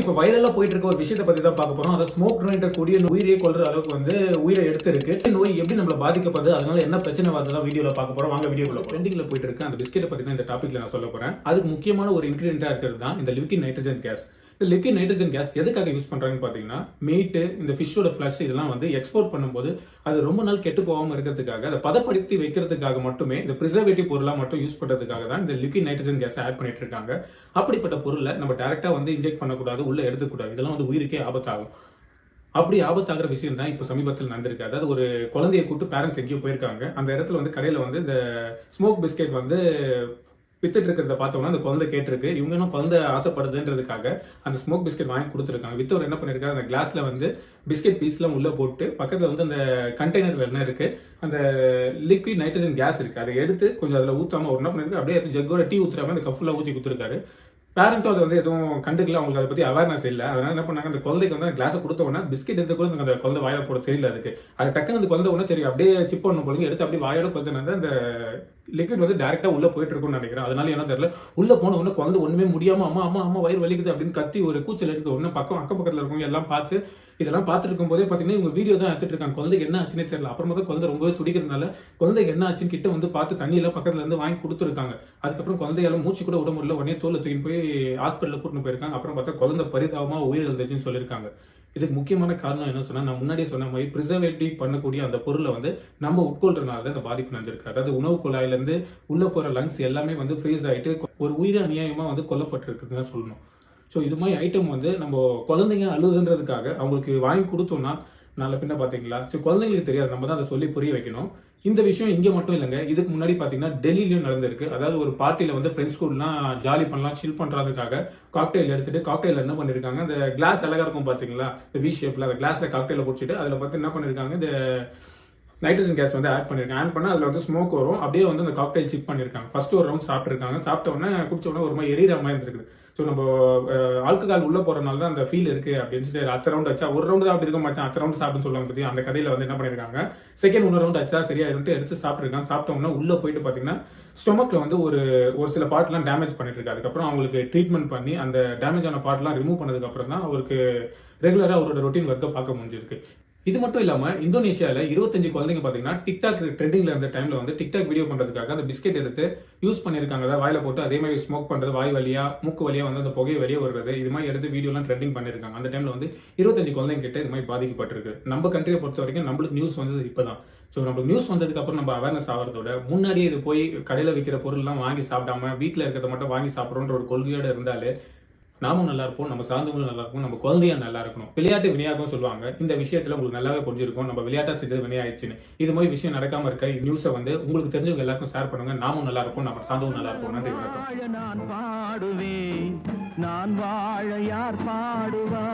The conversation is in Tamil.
இப்போ வைரலாக போயிட்டு இருக்க ஒரு விஷயத்தை பத்தி தான் பார்க்க போகிறோம் அதை ஸ்மோக் நோய்ன்ற கூடிய உயிரையே கொல்ற அளவுக்கு வந்து உயிரை எடுத்திருக்கு. நோய் எப்படி நம்மள பாதிக்கப்படுது? அதனால என்ன பிரச்சனை வருதுலாம் வீடியோவில் பார்க்க போகிறோம் வாங்க வீடியோக்குள்ள ட்ரெண்டிங்கில் போயிட்டு இருக்கு அந்த பிஸ்கெட்டை பத்தி தான் இந்த டாப்பிக்கில் நான் சொல்ல போறேன். அதுக்கு முக்கியமான ஒரு இன்கிரியண்டா இருக்கிறது தான் இந்த liquid nitrogen gas liquid nitrogen gas எதுக்காக யூஸ் பண்ணுறாங்கன்னு பார்த்தீங்கன்னா மீட்டு இந்த ஃபிஷ்ஷோட ஃபிளஷ் இதெல்லாம் வந்து எக்ஸ்போர்ட் பண்ணும்போது அது ரொம்ப நாள் கெட்டு போகாமல் இருக்கிறதுக்காக அதை பதப்படுத்தி வைக்கிறதுக்காக மட்டுமே இந்த ப்ரிசர்வேட்டிவ் பொருளாக மட்டும் யூஸ் பண்ணுறதுக்காக தான் இந்த லிக்விட் நைட்ரஜன் கேஸ் ஆட் பண்ணிட்டு இருக்காங்க. அப்படிப்பட்ட பொருளை நம்ம டேரெக்டாக வந்து இன்ஜெக்ட் பண்ணக்கூடாது உள்ளே எடுத்துக்கூடாது. இதெல்லாம் வந்து உயிருக்கே ஆபத்தாகும். அப்படி ஆபத்தாகிற விஷயம் தான் இப்போ சமீபத்தில் நடந்திருக்கு. அதாவது ஒரு குழந்தைய கூட்டு பேரண்ட்ஸ் எங்கேயோ போயிருக்காங்க. அந்த இடத்துல வந்து கடையில் வந்து இந்த ஸ்மோக் பிஸ்கெட் வந்து வித்துட்டு இருக்கிறத பார்த்தோம்னா அந்த குழந்தை கேட்டிருக்கு. இவங்க என்ன குழந்தை ஆசைப்படுதுன்றதுக்காக அந்த ஸ்மோக் பிஸ்கெட் வாங்கி கொடுத்துருக்காங்க. வித்தவர் என்ன பண்ணிருக்காரு? அந்த கிளாஸ்ல வந்து பிஸ்கெட் பீஸ்லாம் உள்ள போட்டு பக்கத்துல வந்து அந்த கண்டெய்னர் என்ன இருக்கு? அந்த லிக்விட் நைட்ரஜன் கேஸ் இருக்கு. அதை எடுத்து கொஞ்சம் அதில் ஊத்தாம ஒரு என்ன பண்ணிருக்கு அப்படியே எடுத்து ஜக்கோட டீ ஊத்துறாம அந்த கஃப்ல ஊற்றி கொடுத்துருக்காரு. பேரண்ட்டும் அதை வந்து எதுவும் கண்டுக்கல. அவங்களுக்கு அதை பத்தி அவேர்னஸ் இல்லை. அதனால என்ன பண்ணாங்க? அந்த குழந்தைக்கு வந்து கிளாஸை கொடுத்த உடனே பிஸ்கெட் எடுத்து கூட அந்த குழந்தை வாயில போட தெரியல அதுக்கு. அது டக்குன்னு அந்த குழந்தை உடனே சரி அப்படியே சிப் பண்ண போலுங்க எடுத்து அப்படியே வாயோட கொஞ்சம் அந்த லிக்விட் வந்து டேரெக்டாக உள்ளே போயிட்டு இருக்கும்னு நினைக்கிறேன். அதனால என்ன தெரியல உள்ளே போன உடனே குழந்தை ஒன்றுமே முடியாமல் அம்மா அம்மா அம்மா வயிறு வலிக்குது அப்படின்னு கத்தி ஒரு கூச்சல் எடுத்து ஒன்று பக்கம் அக்கம் பக்கத்தில் இருக்கவங்க எல்லாம் பார்த்து இதெல்லாம் பார்த்துட்டு இருக்கும்போதே பார்த்தீங்கன்னா இவங்க வீடியோ தான் எடுத்துட்டு இருக்காங்க. குழந்தைக்கு என்ன ஆச்சுன்னே தெரியல. அப்புறமா தான் குழந்தை ரொம்பவே துடிக்கிறதுனால குழந்தைக்கு என்ன ஆச்சுன்னு கிட்ட வந்து பார்த்து தண்ணியெல்லாம் பக்கத்துலேருந்து பக்கத்துல இருந்து வாங்கி கொடுத்துருக்காங்க. அதுக்கப்புறம் குழந்தையால மூச்சு கூட விட முடியல. உடனே தோலை தூக்கின்னு போய் ஹாஸ்பிட்டலில் கூட்டிட்டு போயிருக்காங்க. அப்புறம் பார்த்தா குழந்தை பரிதாபமாக உயிர் இருந்துச்சுன்னு சொல்லியிருக்காங்க. இதுக்கு முக்கியமான காரணம் என்ன சொன்னா நான் முன்னாடியே சொன்ன மாதிரி ப்ரிசர்வேட்டிவ் பண்ணக்கூடிய அந்த பொருளை வந்து நம்ம உட்கொள்றதுனால தான் இந்த பாதிப்பு நடந்திருக்கு. அதாவது உணவு குழாயில இருந்து போகிற போற லங்ஸ் எல்லாமே வந்து ஃப்ரீஸ் ஆயிட்டு ஒரு உயிர் அநியாயமா வந்து கொல்லப்பட்டிருக்குன்னு தான் சொல்லணும். ஸோ இது மாதிரி ஐட்டம் வந்து நம்ம குழந்தைங்க அழுதுன்றதுக்காக அவங்களுக்கு வாங்கி கொடுத்தோம்னா நல்ல பின்ன பார்த்தீங்களா ஸோ குழந்தைங்களுக்கு தெரியாது. நம்ம தான் அதை சொல்லி புரிய வைக்கணும். இந்த விஷயம் இங்கே மட்டும் இல்லைங்க. இதுக்கு முன்னாடி பார்த்தீங்கன்னா டெல்லியிலயும் நடந்திருக்கு. அதாவது ஒரு பார்ட்டியில் வந்து ஃப்ரெண்ட்ஸ் கூடலாம் ஜாலி பண்ணலாம் சில் பண்ணுறதுக்காக காக்டெயில் எடுத்துட்டு காக்டெயில் என்ன பண்ணியிருக்காங்க இந்த கிளாஸ் அழகாக இருக்கும் பார்த்தீங்களா இந்த வி ஷேப்பில் அந்த கிளாஸில் காக்டெயில குடிச்சிட்டு அதில் பார்த்து என்ன பண்ணியிருக்காங்க இந்த நைட்ரஜன் கேஸ் வந்து ஆட் பண்ணியிருக்காங்க ஆட் பண்ணால் அதில் வந்து ஸ்மோக் வரும். அப்படியே வந்து அந்த காக்டெயில் சிக் பண்ணியிருக்காங்க ஃபர்ஸ்ட் ஒரு ரவுண்ட் சாப்பிட்டுருக்காங்க. சாப்பிட்ட உடனே குடிச்ச உடனே ஒரு மாதிரி எரியற மாதிரி இருந்திருக்குது. ஸோ நம்ம ஆல்கஹால் உள்ள போறதுனால தான் அந்த ஃபீல் இருக்கு அப்படின்னு சொல்லி அத்த ரவுண்ட் ஆச்சா? ஒரு ரவுண்டு தான் அப்படி இருக்க மாச்சான். அத்த ரவுண்ட் சாப்பிட்டு சொல்லுவாங்க பத்தி அந்த கதையில் வந்து என்ன பண்ணிருக்காங்க? செகண்ட் ஒன்று ரவுண்ட் ஆச்சா சரியா இருந்துட்டு எடுத்து சாப்பிட்ருக்காங்க சாப்பிட்டோம்னா உள்ளே போயிட்டு பாத்தீங்கன்னா ஸ்டொமக்கில் வந்து ஒரு ஒரு சில பார்ட்லாம் டேமேஜ் பண்ணிட்டு இருக்கு. அதுக்கப்புறம் அவங்களுக்கு ட்ரீட்மெண்ட் பண்ணி அந்த டேமேஜ் ஆன பார்ட்லாம் ரிமூவ் பண்ணதுக்கு அப்புறம் தான் அவருக்கு ரெகுலரா அவரோட ரொட்டீன் ஒர்க்கை பார்க்க முடிஞ்சிருக்கு. இது மட்டும் இல்லாம இந்தோனேஷியால இருபத்தஞ்சு குழந்தைங்க பாத்தீங்கன்னா டிக்டாக் ட்ரெண்டிங்ல இருந்த டைம்ல வந்து டிக்டாக் வீடியோ பண்றதுக்காக அந்த பிஸ்கெட் எடுத்து யூஸ் பண்ணிருக்காங்க வாயில போட்டு அதே மாதிரி ஸ்மோக் பண்றது வாய் வழியா மூக்கு வழியா வந்து அந்த புகையை வெளியே வருது இது மாதிரி எடுத்து வீடியோ எல்லாம் ட்ரெண்டிங் பண்ணிருக்காங்க. அந்த டைம்ல வந்து இருபத்தஞ்சு குழந்தைங்க கிட்ட இது மாதிரி பாதிக்கப்பட்டிருக்கு. நம்ம கண்ட்ரியை பொறுத்த வரைக்கும் நம்மளுக்கு நியூஸ் வந்தது இப்பதான். ஸோ நம்மளுக்கு நியூஸ் வந்ததுக்கு அப்புறம் நம்ம அவேர்னஸ் ஆகிறதோட முன்னாடியே இது போய் கடையில் விற்கிற பொருள்லாம் வாங்கி சாப்பிடாம வீட்டில் இருக்கிறத மட்டும் வாங்கி சாப்பிட்றோன்ற ஒரு கொள்கையோட இருந்தாலே நாமும் நல்லா இருப்போம் நம்ம சார்ந்தவங்களும் நல்லா இருக்கும் நம்ம குழந்தையா நல்லா இருக்கணும். விளையாட்டு வினையாகவும் சொல்லுவாங்க. இந்த விஷயத்துல உங்களுக்கு நல்லாவே புரிஞ்சிருக்கும். நம்ம விளையாட்டா செஞ்சது வினையாயிடுச்சுன்னு இது மாதிரி விஷயம் நடக்காம இருக்க நியூஸை வந்து உங்களுக்கு தெரிஞ்சவங்க எல்லாருக்கும் ஷேர் பண்ணுங்க. நாமும் நல்லா இருப்போம் நம்ம சார்ந்தவங்க நல்லா இருப்போம். நன்றி வணக்கம். நான் வாழ யார் பாடுவா?